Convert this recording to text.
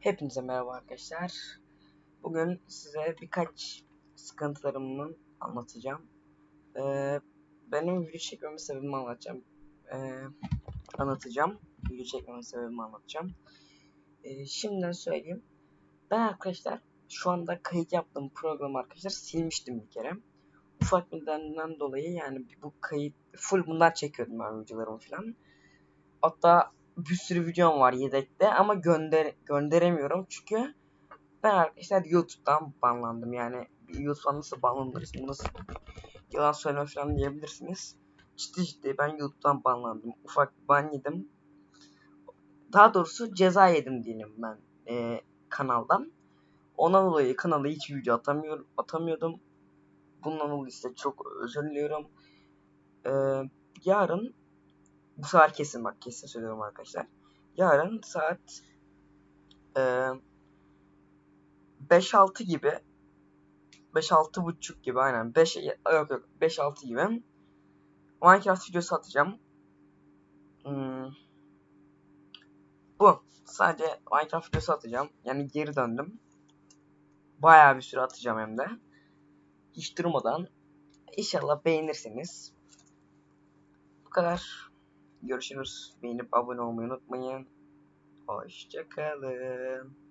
Hepinize merhaba arkadaşlar. Bugün size birkaç sıkıntılarımı anlatacağım. Ee, benim video çekmemin sebebimi anlatacağım. Ee, anlatacağım. Video çekmemin sebebimi anlatacağım. Ee, şimdiden söyleyeyim. Ben arkadaşlar şu anda kayıt yaptığım programı arkadaşlar silmiştim bir kere. Ufak bir nedenden dolayı yani bu kayıt full bunlar çekiyordum ben videolarımı falan. Hatta bir sürü videom var yedekte ama gönder gönderemiyorum çünkü ben arkadaşlar YouTube'dan banlandım yani YouTube'dan nasıl banlanırız nasıl yalan söyleme falan diyebilirsiniz. Ciddi ciddi ben YouTube'dan banlandım. Ufak ban yedim. Daha doğrusu ceza yedim diyelim ben e, kanaldan. Ondan dolayı kanala hiç video atamıyorum, atamıyordum. Bundan dolayı size çok özür diliyorum. Ee, yarın bu sefer kesin bak kesin söylüyorum arkadaşlar. Yarın saat e, 5-6 gibi 5-6 buçuk gibi aynen 5 yok yok 5-6 gibi Minecraft videosu atacağım. Hmm. Bu sadece Minecraft videosu atacağım. Yani geri döndüm. Bayağı bir süre atacağım hem de. Hiç durmadan. İnşallah beğenirsiniz. Bu kadar. Görüşürüz. Beğenip abone olmayı unutmayın. Hoşçakalın.